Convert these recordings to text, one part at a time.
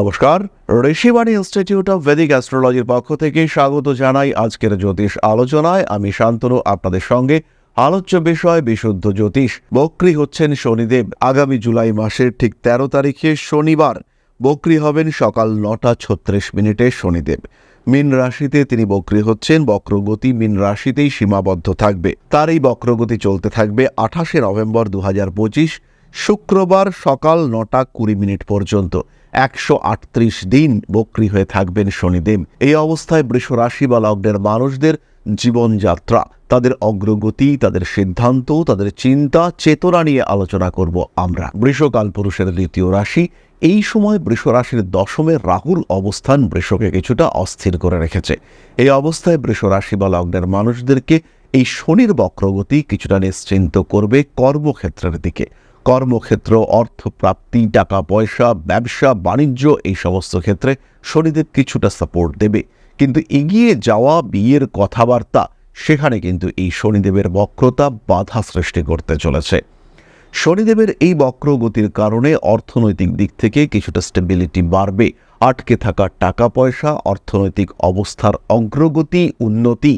নমস্কার, Rishibani institute of Vedic অ্যাস্ট্রোলজির পক্ষ থেকে স্বাগত জানাই আজকের জ্যোতিষ আলোচনায়। আমি শান্তনু, আপনাদের সঙ্গে আলোচ্য বিষয় বিশুদ্ধ জ্যোতিষ। বক্রি হচ্ছেন শনিদেব। আগামী জুলাই মাসের ঠিক তেরো তারিখে শনিবার। বক্রি হবেন সকাল নটা ছত্রিশ মিনিটে শনিদেব। মীন রাশিতে তিনি বক্রি হচ্ছেন। বক্রগতি মীন রাশিতেই সীমাবদ্ধ থাকবে। তার এই বক্রগতি চলতে থাকবে আঠাশে নভেম্বর দু হাজার পঁচিশ, শুক্রবার সকাল নটা কুড়ি মিনিট পর্যন্ত। একশো আটত্রিশ দিন বক্রি হয়ে থাকবেন শনিদেব। এই অবস্থায় বৃষ রাশি বা লগ্নের মানুষদের জীবনযাত্রা, তাদের অগ্রগতি, তাদের সিদ্ধান্ত, তাদের চিন্তা, চেতনা নিয়ে আলোচনা করব আমরা। বৃষকাল পুরুষের দ্বিতীয় রাশি, এই সময় বৃষ রাশির দশমের রাহুল অবস্থান বৃষকে কিছুটা অস্থির করে রেখেছে। এই অবস্থায় বৃষ রাশি বা লগ্নের মানুষদেরকে এই শনির বক্রগতি কিছুটা নিশ্চিন্ত করবে কর্মক্ষেত্রের দিকে। কর্মক্ষেত্র, অর্থপ্রাপ্তি টাকা পয়সা ব্যবসা, বাণিজ্য, এই সমস্ত ক্ষেত্রে শনিদেব কিছুটা সাপোর্ট দেবে। কিন্তু এগিয়ে যাওয়া বিয়ের কথাবার্তা, সেখানে কিন্তু এই শনিদেবের বক্রতা বাধা সৃষ্টি করতে চলেছে। শনিদেবের এই বক্রগতির কারণে অর্থনৈতিক দিক থেকে কিছুটা স্টেবিলিটি বাড়বে। আটকে থাকা টাকা পয়সা অর্থনৈতিক অবস্থার অগ্রগতি, উন্নতি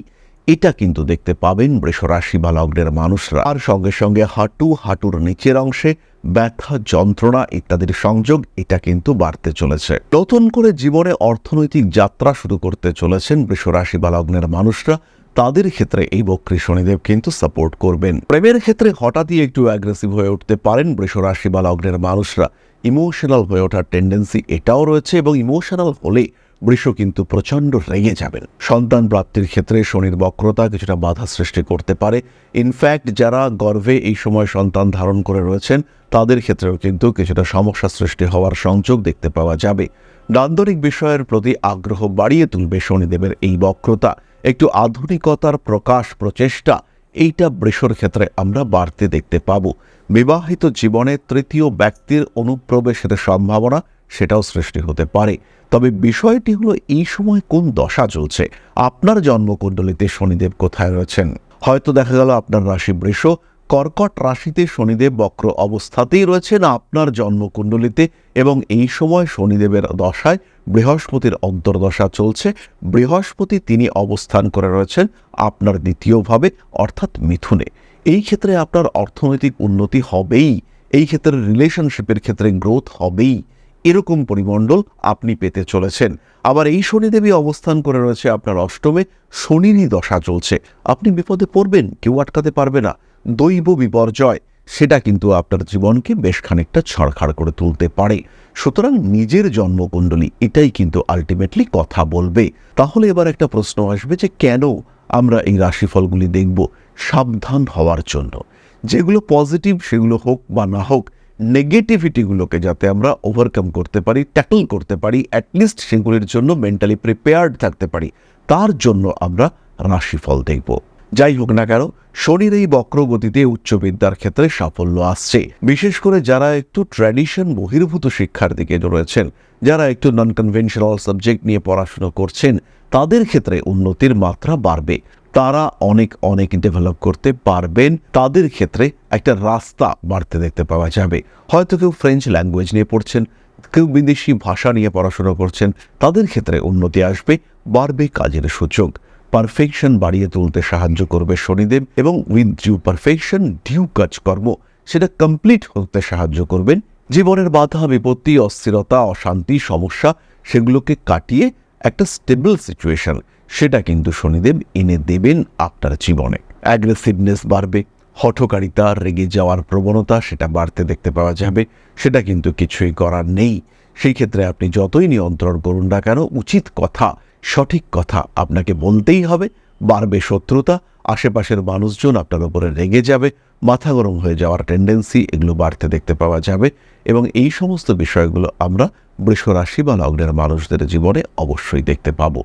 এটা কিন্তু দেখতে পাবেন বৃষরাশি বা লগ্নের মানুষরা। আর সঙ্গে সঙ্গে হাঁটু, হাঁটুর নিচের অংশে ব্যথা, যন্ত্রণা ইত্যাদির সংযোগ এটা কিন্তু বাড়তে চলেছে। নতুন করে জীবনে অর্থনৈতিক যাত্রা শুরু করতে চলেছেন বৃষরাশি বা লগ্নের মানুষরা। তাদের ক্ষেত্রে এই বক্রী শনিদেব কিন্তু সাপোর্ট করবেন। প্রেমের ক্ষেত্রে হঠাৎই একটু অ্যাগ্রেসিভ হয়ে উঠতে পারেন বৃষরাশি বা লগ্নের মানুষরা। ইমোশনাল হয়ে ওঠার টেন্ডেন্সি এটাও রয়েছে এবং ইমোশনাল হলে বৃষ কিন্তু প্রচণ্ড রেগে যাবেন। সন্তান প্রাপ্তির ক্ষেত্রে শনির বক্রতা কিছুটা বাধা সৃষ্টি করতে পারে। ইনফ্যাক্ট যারা গর্ভে এই সময় সন্তান ধারণ করে রয়েছেন, তাদের ক্ষেত্রেও কিন্তু কিছুটা সমস্যা সৃষ্টি হওয়ার সংযোগ দেখতে পাওয়া যাবে। নান্দনিক বিষয়ের প্রতি আগ্রহ বাড়িয়ে তুলবে শনিদেবের এই বক্রতা। একটু আধুনিকতার প্রকাশ প্রচেষ্টা, এইটা বৃষর ক্ষেত্রে আমরা বাড়তে দেখতে পাব। বিবাহিত জীবনে তৃতীয় ব্যক্তির অনুপ্রবেশের সম্ভাবনা সেটাও সৃষ্টি হতে পারে। তবে বিষয়টি হলো, এই সময় কোন দশা চলছে? আপনার জন্মকুণ্ডলিতে শনিদেব কোথায় রয়েছেন? হয়তো দেখা গেল আপনার রাশি বৃষ, কর্কট রাশিতে শনিদেব বক্র অবস্থাতেই রয়েছেন আপনার জন্মকুণ্ডলিতে এবং এই সময় শনিদেবের দশায় বৃহস্পতির অন্তর্দশা চলছে। বৃহস্পতি তিনি অবস্থান করে রয়েছেন আপনার দ্বিতীয়ভাবে অর্থাৎ মিথুনে। এই ক্ষেত্রে আপনার অর্থনৈতিক উন্নতি হবেই। এই ক্ষেত্রে রিলেশনশিপের ক্ষেত্রে গ্রোথ হবেই। এরকম পরিমণ্ডল আপনি পেতে চলেছেন। আবার এই শনিদেবী অবস্থান করে রয়েছে আপনার অষ্টমে, শনিরই দশা চলছে। আপনি বিপদে পড়বেন, কেউ আটকাতে পারবে না। দৈব বিপর্যয়, সেটা কিন্তু আপনার জীবনকে বেশ খানিকটা ছড়খাড় করে তুলতে পারে। সুতরাং নিজের জন্মকুণ্ডলী, এটাই কিন্তু আলটিমেটলি কথা বলবে। তাহলে এবার একটা প্রশ্ন আসবে যে কেন আমরা এই রাশিফলগুলি দেখব সাবধান হওয়ার জন্য? যেগুলো পজিটিভ সেগুলো হোক বা না হোক নেগেটিভিটিগুলোকে যাতে আমরা ওভারকাম করতে পারি ট্যাকল করতে পারি অ্যাটলিস্ট সেগুলির জন্য মেন্টালি প্রিপেয়ার্ড থাকতে পারি, তার জন্য আমরা রাশিফল দেখব। যাই হোক না কেন, শনির এই বক্রগতিতে উচ্চ বিদ্যার ক্ষেত্রে সাফল্য আসছে। বিশেষ করে যারা একটু ট্র্যাডিশন বহির্ভূত শিক্ষার দিকে রয়েছেন, যারা একটু নন কনভেনশনাল সাবজেক্ট নিয়ে পড়াশুনো করছেন, তাদের ক্ষেত্রে উন্নতির মাত্রা বাড়বে। তারা অনেক অনেক ডেভেলপ করতে পারবেন। তাদের ক্ষেত্রে একটা রাস্তা বাড়তে দেখতে পাওয়া যাবে। হয়তো কেউ ফ্রেঞ্চ ল্যাঙ্গুয়েজ নিয়ে পড়ছেন, কেউ বিদেশি ভাষা নিয়ে পড়াশোনা করছেন, তাদের ক্ষেত্রে উন্নতি আসবে, বাড়বে কাজের সুযোগ। পারফেকশন বাড়িয়ে তুলতে সাহায্য করবে শনিদেব এবং উইথ ডিউ পারফেকশন ডিউ কাজকর্ম, সেটা কমপ্লিট হতে সাহায্য করবেন। জীবনের বাধা, বিপত্তি, অস্থিরতা, অশান্তি, সমস্যা, সেগুলোকে কাটিয়ে একটা স্টেবল সিচুয়েশন সেটা কিন্তু শনিদেব এনে দেবেন আপনার জীবনে। অ্যাগ্রেসিভনেস বাড়বে, হঠকারিতা, রেগে যাওয়ার প্রবণতা সেটা বাড়তে দেখতে পাওয়া যাবে, সেটা কিন্তু কিছুই করার নেই। সেই ক্ষেত্রে আপনি যতই নিয়ন্ত্রণ করুন না কেন, উচিত কথা, সঠিক কথা আপনাকে বলতেই হবে, বাড়বে শত্রুতা, আশেপাশের মানুষজন আপনার উপরে রেগে যাবে, মাথা গরম হয়ে যাওয়ার টেন্ডেন্সি এগুলো বাড়তে দেখতে পাওয়া যাবে এবং এই সমস্ত বিষয়গুলো আমরা বৃষ রাশি বা লগ্নের মানুষদের জীবনে অবশ্যই দেখতে পাবো।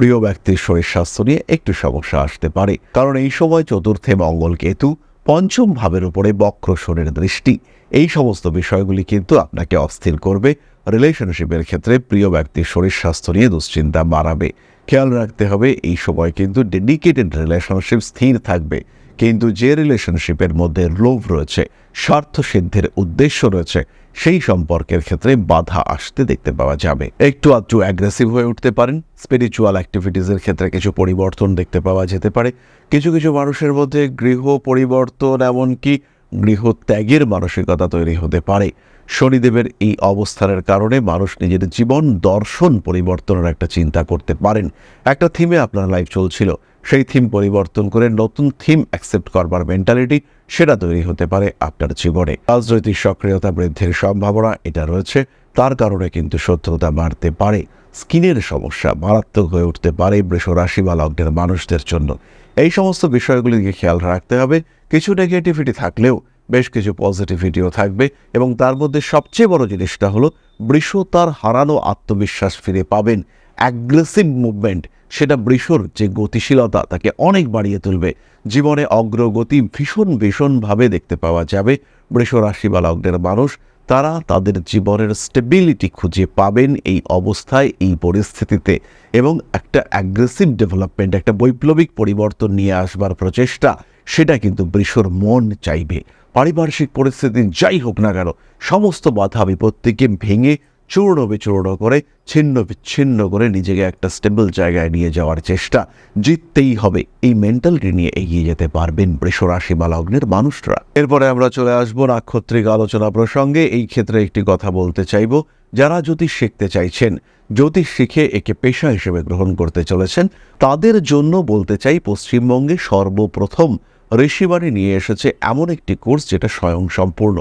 প্রিয় ব্যক্তির শরীর স্বাস্থ্য নিয়ে একটু সমস্যা আসতে পারে। কারণ এই সময় চতুর্থে মঙ্গল কেতু পঞ্চম ভাবের উপরে বক্র শরীর দৃষ্টি। এই সমস্ত বিষয়গুলি কিন্তু আপনাকে অস্থির করবে। রিলেশনশিপের ক্ষেত্রে প্রিয় ব্যক্তির শরীর স্বাস্থ্য নিয়ে দুশ্চিন্তা বাড়াবে। খেয়াল রাখতে হবে, এই সময় কিন্তু ডেডিকেটেড রিলেশনশিপ স্থির থাকবে। কিন্তু যে রিলেশনশিপের মধ্যে লোভ রয়েছে স্বার্থ সিদ্ধির উদ্দেশ্য রয়েছে, সেই সম্পর্কের ক্ষেত্রে বাধা আসতে দেখতে পাওয়া যাবে। একটু আধটু অ্যাগ্রেসিভ হয়ে উঠতে পারেন। স্পিরিচুয়াল অ্যাক্টিভিটিসের ক্ষেত্রে কিছু পরিবর্তন দেখতে পাওয়া যেতে পারে। কিছু কিছু মানুষের মধ্যে গৃহ পরিবর্তন, এমনকি গৃহ ত্যাগের মানসিকতা তৈরি হতে পারে। শনিদেবের এই অবস্থানের কারণে মানুষ নিজের জীবন দর্শন পরিবর্তনের একটা চিন্তা করতে পারেন। একটা থিমে আপনার লাইফ চলছিল। সেই থিম পরিবর্তন করে নতুন থিম অ্যাকসেপ্ট করবার মেন্টালিটি সেটা তৈরি হতে পারে আপনার জীবনে। রাজনৈতিক সক্রিয়তা বৃদ্ধির সম্ভাবনা এটা রয়েছে, তার কারণে কিন্তু শত্রুতা বাড়তে পারে, স্কিনের সমস্যা মারাত্মক হয়ে উঠতে পারে বৃষ রাশি বা লগ্নের মানুষদের জন্য। এই সমস্ত বিষয়গুলিকে খেয়াল রাখতে হবে, কিছু নেগেটিভিটি থাকলেও বেশ কিছু পজিটিভিটিও থাকবে এবং তার মধ্যে সবচেয়ে বড় জিনিসটা হলো বৃষ তার হারানো আত্মবিশ্বাস ফিরে পাবেন অ্যাগ্রেসিভ মুভমেন্ট সেটা বৃষর যে গতিশীলতা তাকে অনেক বাড়িয়ে তুলবে। জীবনে অগ্রগতি ভীষণ ভীষণভাবে দেখতে পাওয়া যাবে। বৃষ রাশি বা লগ্নের মানুষ, তারা তাদের জীবনের স্টেবিলিটি খুঁজে পাবেন এই অবস্থায়, এই পরিস্থিতিতে। এবং একটা অ্যাগ্রেসিভ ডেভেলপমেন্ট একটা বৈপ্লবিক পরিবর্তন নিয়ে আসবার প্রচেষ্টা, সেটা কিন্তু বৃষর মন চাইবে। পারিপার্শ্বিক পরিস্থিতি যাই হোক না কেন, সমস্ত বাধা বিপত্তিকে ভেঙে চূর্ণ বিচূর্ণ করে, ছিন্ন বিচ্ছিন্ন করে নিজেকে একটা স্টেবল জায়গায় নিয়ে যাওয়ার চেষ্টা জিততেই হবে। এই মেন্টালিটি নিয়ে এগিয়ে যেতে পারবেন বৃষরাশি বা লগ্নের মানুষরা। এরপরে আমরা চলে আসব নাক্ষত্রিক আলোচনা প্রসঙ্গে। এই ক্ষেত্রে একটি কথা বলতে চাইব। যারা জ্যোতিষ শিখতে চাইছেন, জ্যোতিষ শিখে একে পেশা হিসেবে গ্রহণ করতে চলেছেন, তাদের জন্য বলতে চাই পশ্চিমবঙ্গে সর্বপ্রথম ঋষিবাণী নিয়ে এসেছে এমন একটি কোর্স যেটা স্বয়ং সম্পূর্ণ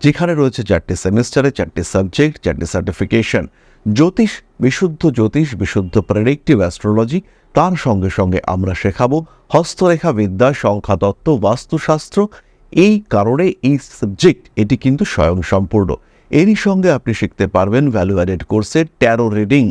যেখানে রয়েছে চারটি সেমিস্টারে, চারটি সাবজেক্ট, চারটি সার্টিফিকেশন জ্যোতিষ, বিশুদ্ধ জ্যোতিষ, বিশুদ্ধ প্রেডিক্টিভ অ্যাস্ট্রোলজি তার সঙ্গে সঙ্গে আমরা শেখাবো হস্তরেখা বিদ্যা, সংখ্যাতত্ত্ব, বাস্তুশাস্ত্র। এই কারণে এই সাবজেক্ট এটি কিন্তু স্বয়ং সম্পূর্ণ এরই সঙ্গে আপনি শিখতে পারবেন ভ্যালু অ্যাডেড কোর্সে ট্যারো রিডিং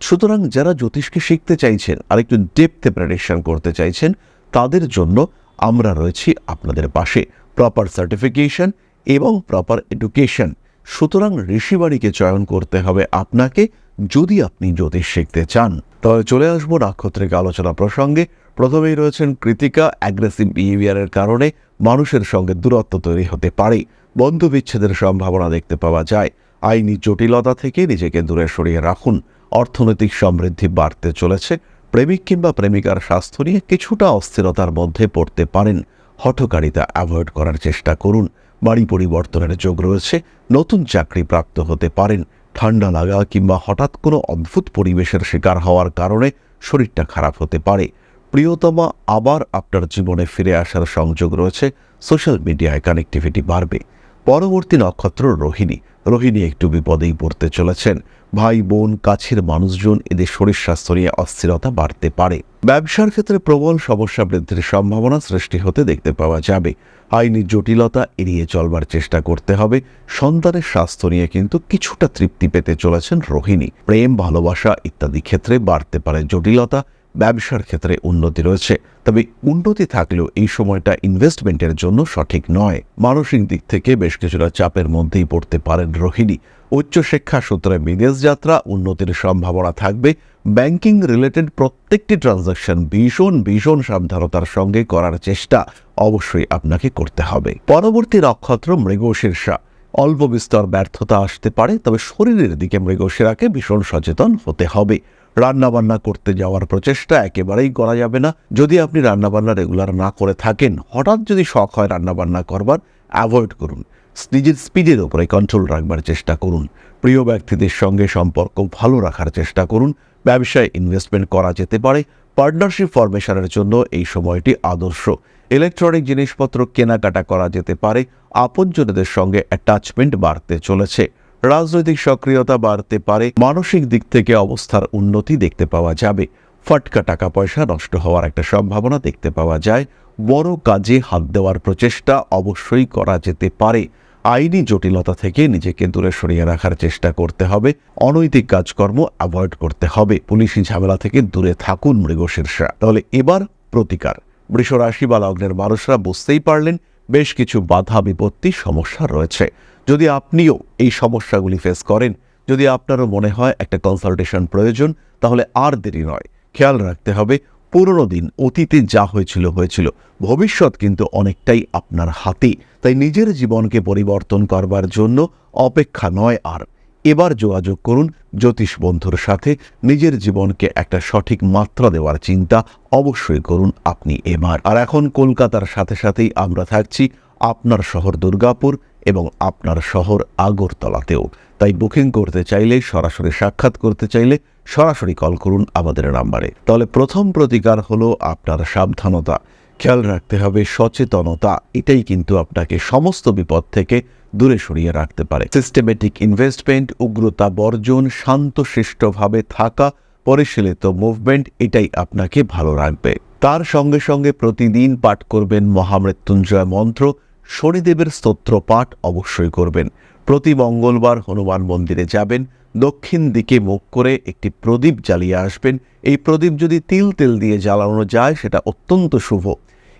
সুতরাং যারা জ্যোতিষকে শিখতে চাইছেন আর একটু ডেপথে প্রেডিকশন করতে চাইছেন, তাদের জন্য আমরা রয়েছি আপনাদের পাশে। প্রপার সার্টিফিকেশন এবং প্রপার এডুকেশন সুতরাং ঋষিবাণীকে চয়ন করতে হবে আপনাকে যদি আপনি জ্যোতিষ শিখতে চান। তবে চলে আসব নাক্ষত্রিক আলোচনা প্রসঙ্গে। প্রথমেই রয়েছেন কৃতিকা অ্যাগ্রেসিভ বিহেভিয়ারের কারণে মানুষের সঙ্গে দূরত্ব তৈরি হতে পারে। বন্ধু বিচ্ছেদের সম্ভাবনা দেখতে পাওয়া যায়। আইনি জটিলতা থেকে নিজেকে দূরে সরিয়ে রাখুন। অর্থনৈতিক সমৃদ্ধি বাড়তে চলেছে। প্রেমিক কিংবা প্রেমিকার স্বাস্থ্য নিয়ে কিছুটা অস্থিরতার মধ্যে পড়তে পারেন। হঠকারিতা অ্যাভয়েড করার চেষ্টা করুন। বাড়ি পরিবর্তনের যোগ রয়েছে। নতুন চাকরি প্রাপ্ত হতে পারেন, ঠান্ডা লাগা কিংবা হঠাৎ কোনো অদ্ভুত পরিবেশের শিকার হওয়ার কারণে শরীরটা খারাপ হতে পারে। প্রিয়তমা আবার আপনার জীবনে ফিরে আসার সংযোগ রয়েছে, সোশ্যাল মিডিয়ায় কানেক্টিভিটি বাড়বে। পরবর্তী নক্ষত্র রোহিণী। রোহিণী একটু বিপদেই পড়তে চলেছেন। ভাই, বোন, কাছের মানুষজন এদের শরীর স্বাস্থ্য নিয়ে অস্থিরতা বাড়তে পারে। ব্যবসার ক্ষেত্রে প্রবল সমস্যা বৃদ্ধির সম্ভাবনা সৃষ্টি হতে দেখতে পাওয়া যাবে। আইনি জটিলতা এড়িয়ে চলবার চেষ্টা করতে হবে। সন্তানের স্বাস্থ্য নিয়ে কিন্তু কিছুটা তৃপ্তি পেতে চলেছেন রোহিণী। প্রেম, ভালোবাসা ইত্যাদি ক্ষেত্রে বাড়তে পারে জটিলতা, ব্যবসার ক্ষেত্রে উন্নতি রয়েছে। তবে উন্নতি থাকলেও এই সময়টা ইনভেস্টমেন্টের জন্য সঠিক নয়। মানসিক দিক থেকে বেশ কিছুটা চাপের মধ্যেই পড়তে পারেন রোহিণী। উচ্চশিক্ষা সূত্রে বিদেশ যাত্রা, উন্নতির সম্ভাবনা থাকবে। ব্যাংকিং রিলেটেড প্রত্যেকটি ট্রানজাকশন ভীষণ ভীষণ সাবধানতার সঙ্গে করার চেষ্টা অবশ্যই আপনাকে করতে হবে। পরবর্তী নক্ষত্র মৃগশীর্ষা অল্প বিস্তর ব্যর্থতা আসতে পারে, তবে শরীরের দিকে মৃগশিরাকে ভীষণ সচেতন হতে হবে। রান্নাবান্না করতে যাওয়ার প্রচেষ্টা একেবারেই করা যাবে না। যদি আপনি রান্নাবান্না রেগুলার না করে থাকেন, হঠাৎ যদি শখ হয় রান্নাবান্না করবার, অ্যাভয়েড করুন। নিজের স্পিডের উপরে কন্ট্রোল রাখবার চেষ্টা করুন। প্রিয় ব্যক্তিদের সঙ্গে সম্পর্ক ভালো রাখার চেষ্টা করুন। ব্যবসায় ইনভেস্টমেন্ট করা যেতে পারে। পার্টনারশিপ ফরমেশনের জন্য এই সময়টি আদর্শ। ইলেকট্রনিক জিনিসপত্র কেনাকাটা করা যেতে পারে। আপনজনদের সঙ্গে অ্যাটাচমেন্ট বাড়তে চলেছে। রাজনৈতিক সক্রিয়তা বাড়তে পারে। মানসিক দিক থেকে অবস্থার উন্নতি দেখতে পাওয়া যাবে। ফটকা টাকা পয়সা নষ্ট হওয়ার একটা সম্ভাবনা দেখতে পাওয়া যায়। বড় কাজে হাত দেওয়ার প্রচেষ্টা অবশ্যই করা যেতে পারে। আইনি জটিলতা থেকে নিজেকে দূরে সরিয়ে রাখার চেষ্টা করতে হবে। অনৈতিক কাজকর্ম অ্যাভয়েড করতে হবে। পুলিশি ঝামেলা থেকে দূরে থাকুন মৃগশীর্ষা তাহলে এবার প্রতিকার। বৃষরাশি বা লগ্নের মানুষরা বুঝতেই পারলেন, বেশ কিছু বাধা বিপত্তি সমস্যা রয়েছে। যদি আপনিও এই সমস্যাগুলি ফেস করেন, যদি আপনারও মনে হয় একটা কনসালটেশন প্রয়োজন, তাহলে আর দেরি নয়। খেয়াল রাখতে হবে পুরনো দিন, অতীতে যা হয়েছিল হয়েছিল। ভবিষ্যৎ কিন্তু অনেকটাই আপনার হাতে। তাই নিজের জীবনকে পরিবর্তন করবার জন্য অপেক্ষা নয় আর। এবার যোগাযোগ করুন জ্যোতিষ বন্ধুর সাথে। নিজের জীবনকে একটা সঠিক মাত্রা দেওয়ার চিন্তা অবশ্যই করুন আপনি এবার আর এখন কলকাতার সাথে সাথেই আমরা থাকছি আপনার শহর দুর্গাপুর এবং আপনার শহর আগরতলাতেও। তাই বুকিং করতে চাইলে, সরাসরি সাক্ষাৎ করতে চাইলে সরাসরি কল করুন আমাদের নাম্বারে। তাহলে প্রথম প্রতিকার হলো আপনার সাবধানতা। খেয়াল রাখতে হবে সচেতনতা। এটাই কিন্তু আপনাকে সমস্ত বিপদ থেকে দূরে সরিয়ে রাখতে পারে। সিস্টেমেটিক ইনভেস্টমেন্ট উগ্রতা বর্জন, শান্তশিষ্টভাবে থাকা, পরিশীলিত মুভমেন্ট এটাই আপনাকে ভালো রাখবে। তার সঙ্গে সঙ্গে প্রতিদিন পাঠ করবেন মহামৃত্যুঞ্জয় মন্ত্র। শনিদেবের স্তোত্র পাঠ অবশ্যই করবেন। প্রতি মঙ্গলবার হনুমান মন্দিরে যাবেন। দক্ষিণ দিকে মুখ করে একটি প্রদীপ জ্বালিয়ে আসবেন। এই প্রদীপ যদি তিল তেল দিয়ে জ্বালানো যায়, সেটা অত্যন্ত শুভ।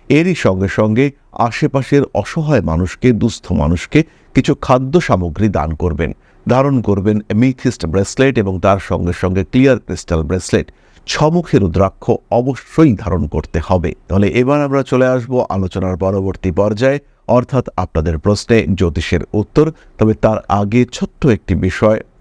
এরই সঙ্গে সঙ্গে আশেপাশের অসহায় মানুষকে, দুস্থ মানুষকে কিছু খাদ্য সামগ্রী দান করবেন। ধারণ করবেন মিথিস্ট ব্রেসলেট এবং তার সঙ্গে সঙ্গে ক্লিয়ার ক্রিস্টাল ব্রেসলেট। ছমুখের রুদ্রাক্ষ অবশ্যই ধারণ করতে হবে। তাহলে এবার আমরা চলে আসব আলোচনার পরবর্তী পর্যায়ে, অর্থাৎ আপনাদের প্রশ্নে জ্যোতিষের উত্তর। তবে তার আগে ছোট্ট একটি বিষয়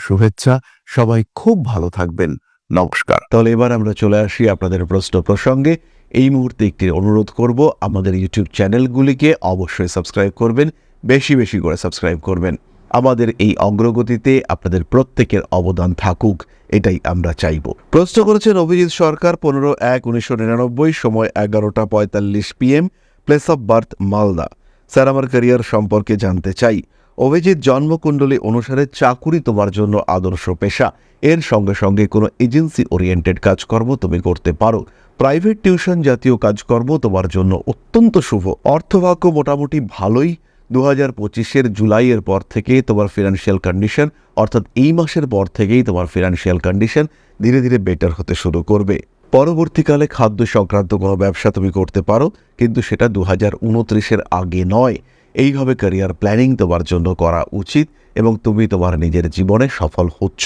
শুভেচ্ছা। সবাই খুব ভালো থাকবেন। নমস্কার। তাহলে এবার আমরা চলে আসি আপনাদের প্রশ্ন প্রসঙ্গে। এই মুহূর্তে একটি অনুরোধ করব, আমাদের ইউটিউব চ্যানেলগুলিকে অবশ্যই সাবস্ক্রাইব করবেন, বেশি বেশি করে সাবস্ক্রাইব করবেন। আমাদের এই অগ্রগতিতে আপনাদের প্রত্যেকের অবদান থাকুক, এটাই আমরা চাইব। প্রশ্ন করেছেন অভিজিৎ সরকার, পনেরো এক উনিশশো নিরানব্বই, সময় এগারোটা পঁয়তাল্লিশ PM place of birth Malda. Sir, আমার ক্যারিয়ার সম্পর্কে জানতে চাই। অভিজিৎ জন্মকুণ্ডলী অনুসারে চাকুরি তোমার জন্য আদর্শ পেশা। এর সঙ্গে সঙ্গে কোনো এজেন্সি ওরিয়েন্টেড কাজকর্ম তুমি করতে পারো। প্রাইভেট টিউশন জাতীয় কাজকর্ম তোমার জন্য অত্যন্ত শুভ। অর্থভাগ্য মোটামুটি ভালোই। দু হাজার পঁচিশের জুলাইয়ের পর থেকে তোমার ফিনান্সিয়াল কন্ডিশন অর্থাৎ এই মাসের পর থেকেই তোমার ফিনান্সিয়াল কন্ডিশন ধীরে ধীরে বেটার হতে শুরু করবে। পরবর্তীকালে খাদ্য সংক্রান্ত কোনো ব্যবসা তুমি করতে পারো, কিন্তু সেটা দু হাজার উনত্রিশের আগে নয়। এইভাবে ক্যারিয়ার প্ল্যানিং তোমার জন্য করা উচিত এবং তুমি তোমার নিজের জীবনে সফল হচ্ছ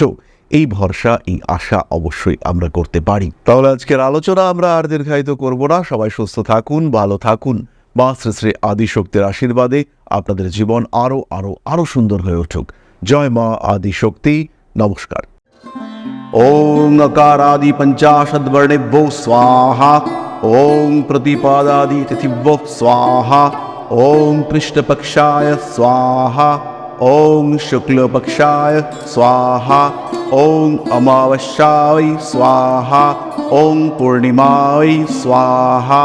এই ভরসা এই আশা অবশ্যই আমরা করতে পারি তাহলে আজকের আলোচনা আমরা আর দীর্ঘায়িত করব না সবাই সুস্থ থাকুন ভালো থাকুন মা শ্রী শ্রী আদিশক্তির আশীর্বাদে আপনাদের জীবন আরও আরও আরও সুন্দর হয়ে উঠুক জয় মা আদিশক্তি নমস্কার ওং अकारादि पंचाशद वर्णेभ्यो स्वाहा ओं प्रतिपादादि तिथिभ्यो स्वाहा ओं कृष्णपक्षाय स्वाहा ओं शुक्लपक्षाय स्वाहा ओं अमावस्याय स्वाहा ओं पूर्णिमाय स्वाहा